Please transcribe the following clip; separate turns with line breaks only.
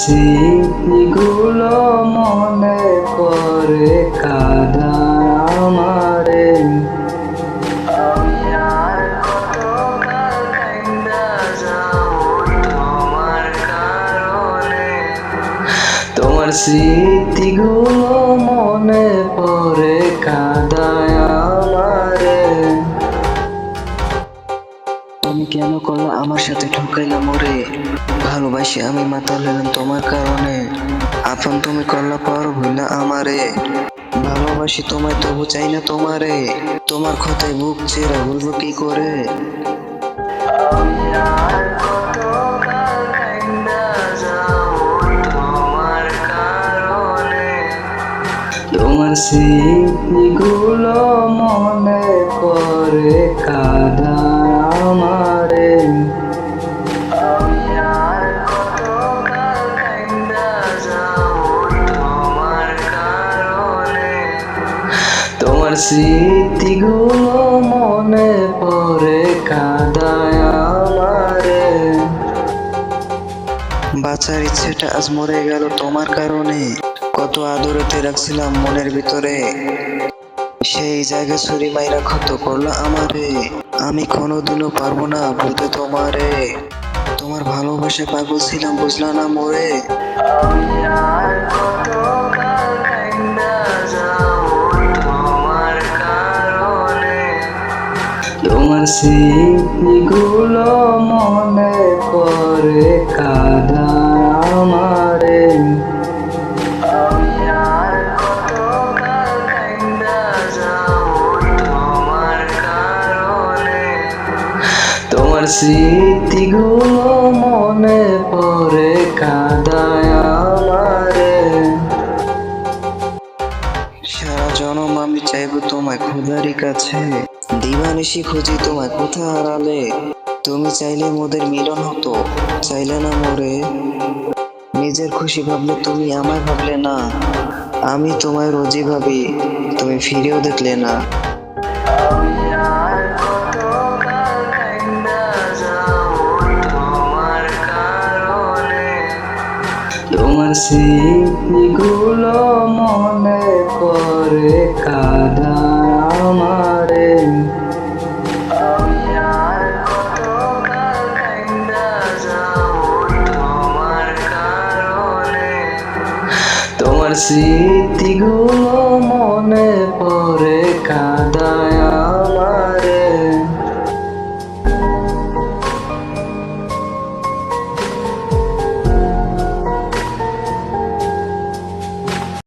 স্মৃতিগুলো মনে করে কাদা আমারে। তোমার তোমার স্মৃতিগুলো
তুমি কেন করল আমার সাথে ঠকাইলা মরে? ভালোবাসি আমি, মাতাল হলাম তোমার কারণে। আপন তুমি করলা পর ভুলা আমারে। ভালোবাসি তোমায়, তবু চাই না তোমারে। তোমার কথায় বুক চেরা ভুলবো কি করে?
আমি তোমার স্মৃতিগুলো মনে করে কাদা। স্মৃতিগুলো মনে পড়ে কাদায় আমারে।
বাঁচার ইচ্ছেটা আজ মরে গেল তোমার কারণে। কত আদরতে রাখছিলাম মনের ভিতরে। সেই জায়গা ছুরি মাইরা ক্ষত করল আমারে। আমি কোনোদিনও পারব না ভুলতে তোমারে। তোমার ভালোবাসা পাগল ছিলাম বুঝলা না মোরে।
আমি আর কতকাল স্মৃতিগুলো মনে করে কাদা কাইন্দা তোমার স্মৃতিগুলো মনে পড়ে কাদায় আমারে।
সারা জনম আমি চাইব তোমায় খোদারি কাছে। দিবানিশি খুঁজি তোমায় কোথা হারালে? তুমি চাইলে মোদের মিলন হতো, চাইলে না মোরে। নিজের খুশি ভাবলে তুমি আমায় ভাবলে না। আমি তোমায় রোজই ভাবি, তুমি ফিরেও দেখলে না।
তোমার স্মৃতিগুলো মনে করে কাদা। স্মৃতিগুলো মনে পড়ে।